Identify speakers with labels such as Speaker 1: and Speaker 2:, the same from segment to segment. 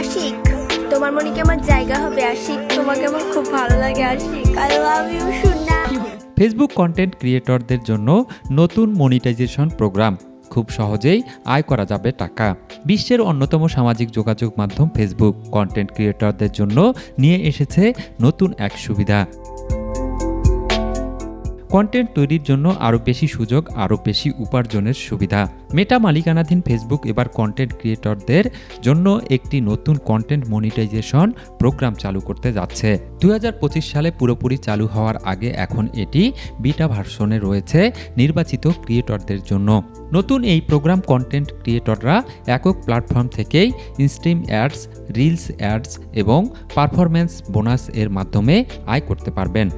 Speaker 1: আশিক, তোমার মনে কি আমার জায়গা হবে আশিক? তোমাকে আমার খুব ভালো লাগে আশিক। আই লাভ ইউ সুন্না।
Speaker 2: ফেসবুক কন্টেন্ট ক্রিয়েটরদের জন্য নতুন মনিটাইজেশন প্রোগ্রাম খুব সহজেই আয় করা যাবে টাকা। বিশ্বের অন্যতম সামাজিক যোগাযোগ মাধ্যম ফেসবুক কন্টেন্ট ক্রিয়েটরদের জন্য নিয়ে এসেছে নতুন এক সুবিধা। কন্টেন্ট তৈরির জন্য আরও বেশি সুযোগ, আরও বেশি উপার্জনের সুবিধা। মেটা মালিকানাধীন ফেসবুক এবার কন্টেন্ট ক্রিয়েটরদের জন্য একটি নতুন কন্টেন্ট মনিটাইজেশন প্রোগ্রাম চালু করতে যাচ্ছে। দু হাজার পঁচিশ সালে পুরোপুরি চালু হওয়ার আগে এখন এটি বিটা ভার্সনে রয়েছে নির্বাচিত ক্রিয়েটরদের জন্য। নতুন এই প্রোগ্রাম কন্টেন্ট ক্রিয়েটররা একক প্ল্যাটফর্ম থেকেই ইনস্ট্রিম অ্যাডস রিলস অ্যাডস এবং পারফরম্যান্স বোনাস এর মাধ্যমে আয় করতে পারবেন।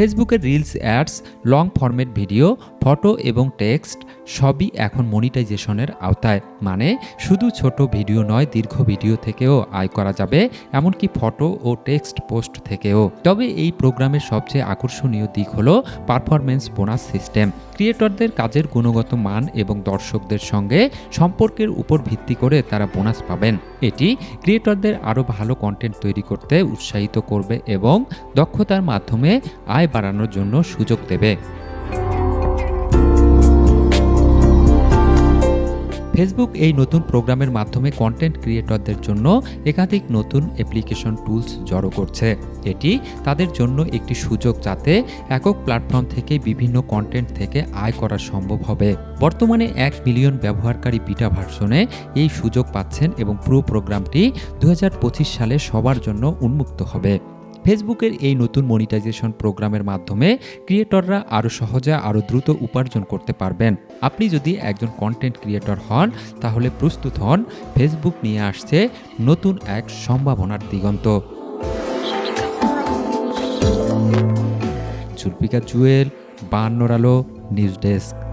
Speaker 2: ফেসবুকের reels ads long format video photo এবং টেক্সট সবই এখন মনিটাইজেশনের আওতায়। মানে শুধু ছোট ভিডিও নয়, দীর্ঘ ভিডিও থেকেও আয় করা যাবে, এমনকি ফটো ও টেক্সট পোস্ট থেকেও। তবে এই প্রোগ্রামের সবচেয়ে আকর্ষণীয় দিক হলো পারফরমেন্স বোনাস সিস্টেম। ক্রিয়েটরদের কাজের গুণগত মান এবং দর্শকদের সঙ্গে সম্পর্কের উপর ভিত্তি করে তারা বোনাস পাবেন। এটি ক্রিয়েটরদের আরও ভালো কন্টেন্ট তৈরি করতে উৎসাহিত করবে এবং দক্ষতার মাধ্যমে আয় বাড়ানোর জন্য সুযোগ দেবে। ফেসবুক এই নতুন প্রোগ্রামের মাধ্যমে কন্টেন্ট ক্রিয়েটরদের জন্য একাধিক নতুন অ্যাপ্লিকেশন টুলস জড়ো করছে। এটি তাদের জন্য একটি সুযোগ যাতে একক প্ল্যাটফর্ম থেকে বিভিন্ন কন্টেন্ট থেকে আয় করা সম্ভব হবে। বর্তমানে এক মিলিয়ন ব্যবহারকারী বিটা ভার্সনে এই সুযোগ পাচ্ছেন এবং পুরো প্রোগ্রামটি দু হাজার পঁচিশ সালে সবার জন্য উন্মুক্ত হবে। ফেসবুকের এই নতুন মনিটাইজেশন প্রোগ্রামের মাধ্যমে ক্রিয়েটররা আরও সহজে আরও দ্রুত উপার্জন করতে পারবেন। আপনি যদি একজন কন্টেন্ট ক্রিয়েটর হন, তাহলে প্রস্তুত হন, ফেসবুক নিয়ে আসছে নতুন এক সম্ভাবনার দিগন্ত। জুলফিকার জুয়েল বান্নর আলো, নিউজ ডেস্ক।